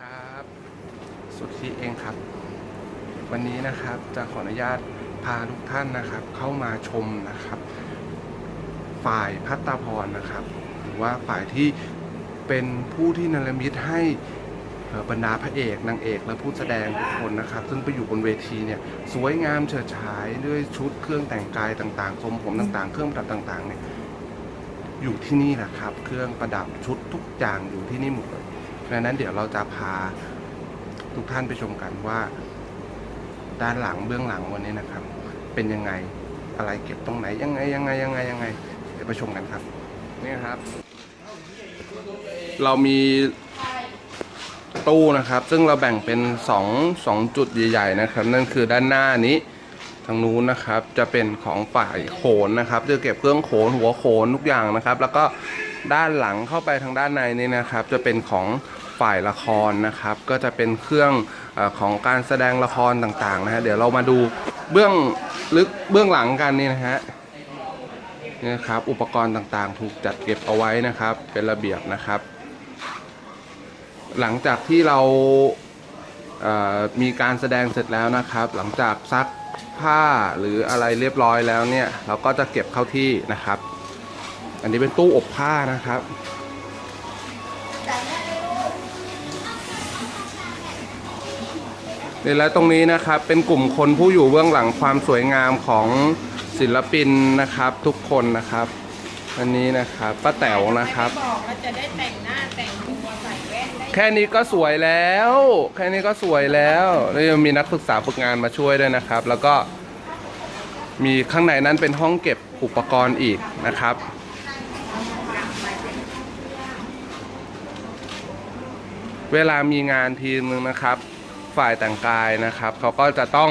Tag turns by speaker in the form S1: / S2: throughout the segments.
S1: ครับ สุดที่เองครับ วันนี้นะครับจะขออนุญาตพาทุกท่านนะครับ เข้ามาชมนะครับ ฝ่ายพัตตาพรนะครับ หรือว่าฝ่ายที่เป็นผู้ที่นรมิตให้บรรดาพระเอกนางเอกและผู้แสดงทุกคนนะครับ ซึ่งไปอยู่บนเวทีเนี่ยสวยงามเฉิดฉายด้วยชุดเครื่องแต่งกายต่างๆทรงผมต่างๆ เครื่องประดับต่างๆเนี่ยอยู่ที่นี่แหละครับ เครื่องประดับชุดทุกอย่างอยู่ที่นี่หมด เลยดังนั้นเดี๋ยวเราจะพาทุกท่านไปชมกันว่า ด้านหลังเบื้องหลังวันนี้นะครับ เป็นยังไงอะไรเก็บตรงไหนยังไงยังไงยังไงยังไง เดี๋ยวไปชมกันครับนี่ครับ เรามีตู้นะครับ ซึ่งเราแบ่งเป็น2 2จุดใหญ่ๆนะครับ นั่นคือด้านหน้านี้ทางนู้นนะครับจะเป็นของฝ่ายโขนนะครับจะเก็บเครื่องโขนหัวโขนทุกอย่างนะครับ แล้วก็ ด้านหลังเข้าไปทางด้านในนี่นะครับ จะเป็นของฝ่ายละครนะครับ ก็จะเป็นเครื่องอของการแสดงละครต่างๆนะฮะเดี๋ยวเรามาดูเบื้องลึกเบื้องหลังกันนี่นะฮะนี่นะครับอุปกรณ์ต่างๆ ถูกจัดเก็บเอาไว้นะครับ เป็นระเบียบนะครับ หลังจากที่เรามีการแสดงเสร็จแล้วนะครับ หลังจากซักผ้าหรืออะไรเรียบร้อยแล้วเนี่ย เราก็จะเก็บเข้าที่นะครับ อันนี้เป็นตู้อบผ้านะครับ นี่และตรงนี้นะครับเป็นกลุ่มคนผู้อยู่เบื้องหลังความสวยงามของศิลปินนะครับทุกคนนะครับ อันนี้นะครับป้าแต๋วนะครับ
S2: บอกว่าจะได้แต่งหน้าแต่งตัวใส่แว่นได้
S1: แค่นี้ก็สวยแล้ว แค่นี้ก็สวยแล้วแล้วยังมีนักศึกษาฝึกงานมาช่วยด้วยนะครับ แล้วก็มีข้างในนั้นเป็นห้องเก็บอุปกรณ์อีกนะครับ เวลามีงานทีนึงนะครับ ฝ่ายแต่งกายนะครับเขาก็จะต้อง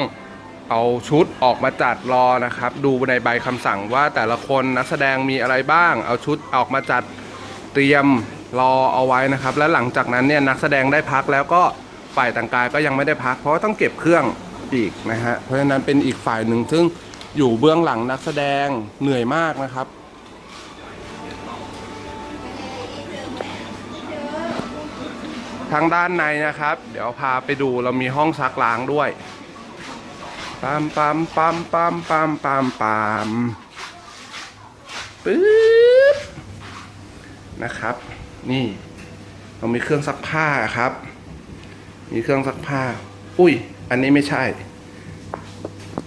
S1: เอาชุดออกมาจัดรอนะครับ ดูในใบคำสั่งว่าแต่ละคนนักแสดงมีอะไรบ้าง เอาชุดออกมาจัดเตรียมรอเอาไว้นะครับ และหลังจากนั้นเนี่ยนักแสดงได้พักแล้วก็ฝ่ายแต่งกายก็ยังไม่ได้พัก เพราะว่าต้องเก็บเครื่องอีกนะฮะเพราะฉะนั้นเป็นอีกฝ่ายหนึ่งซึ่งอยู่เบื้องหลังนักแสดงเหนื่อยมากนะครับ ทางด้านในนะครับ เดี๋ยวพาไปดูเรามีห้องซักล้างด้วยปั๊มปั๊มปั๊มปั๊มปั๊มปั๊มปั๊มปึ๊บนะครับ นี่เรามีเครื่องซักผ้าครับ มีเครื่องซักผ้า อุ้ย อันนี้ไม่ใช่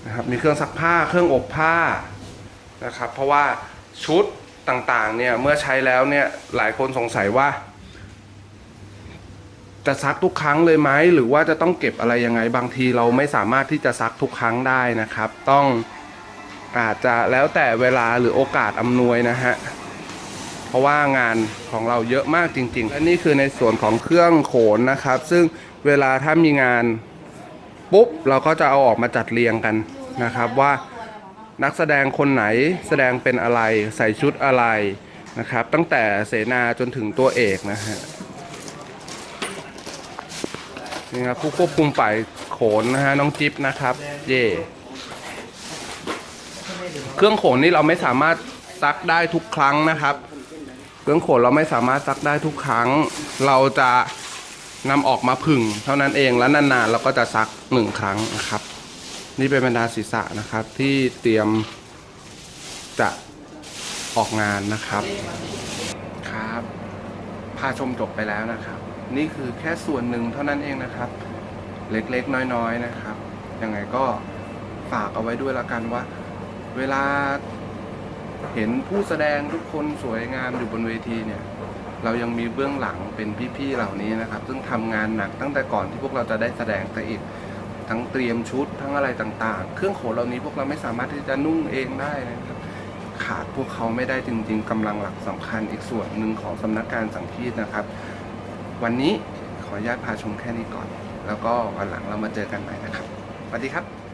S1: นะครับมีเครื่องซักผ้าเครื่องอบผ้านะครับ เพราะว่าชุดต่างๆเนี่ยเมื่อใช้แล้วเนี่ยหลายคนสงสัยว่า จะซักทุกครั้งเลยไหมหรือว่าจะต้องเก็บอะไรยังไงบางทีเราไม่สามารถที่จะซักทุกครั้งได้นะครับ ต้องอาจจะแล้วแต่เวลาหรือโอกาสอำนวยนะฮะเพราะว่างานของเราเยอะมากจริงๆและนี่คือในส่วนของเครื่องโขนนะครับ ซึ่งเวลาถ้ามีงานปุ๊บเราก็จะเอาออกมาจัดเรียงกันนะครับว่านักแสดงคนไหนแสดงเป็นอะไรใส่ชุดอะไรนะครับ ตั้งแต่เสนาจนถึงตัวเอกนะฮะ นี่ครับผู้ควบคุมฝ่ายโขนนะฮะน้องจิ๊บนะครับ เย่เครื่องโขนนี่เราไม่สามารถซักได้ทุกครั้งนะครับ เครื่องโขนเราไม่สามารถซักได้ทุกครั้ง เราจะนำออกมาผึ่งเท่านั้นเองแล้วนานๆเราก็จะซักหนึ่งครั้งนะครับ นี่เป็นบรรดาศีรษะนะครับ ที่เตรียมจะออกงานนะครับ ครับพาชมจบไปแล้วนะครับ นี่คือแค่ส่วนหนึ่งเท่านั้นเองนะครับ เล็กๆ น้อยๆนะครับ ยังไงก็ฝากเอาไว้ด้วยละกันว่า เวลาเห็นผู้แสดงทุกคนสวยงามอยู่บนเวทีเนี่ย เรายังมีเบื้องหลังเป็นพี่ๆเหล่านี้นะครับ ซึ่งทำงานหนักตั้งแต่ก่อนที่พวกเราจะได้แสดงแต่อีกทั้งเตรียมชุดทั้งอะไรต่างๆ เครื่องโขนเหล่านี้พวกเราไม่สามารถที่จะนุ่งเองได้นะครับ ขาดพวกเขาไม่ได้จริง ๆกำลังหลักสำคัญอีกส่วนหนึ่งของสำนักการสังคีตนะครับ วันนี้ขออนุญาตพาชมแค่นี้ก่อน แล้วก็วันหลังเรามาเจอกันใหม่นะครับสวัสดีครับ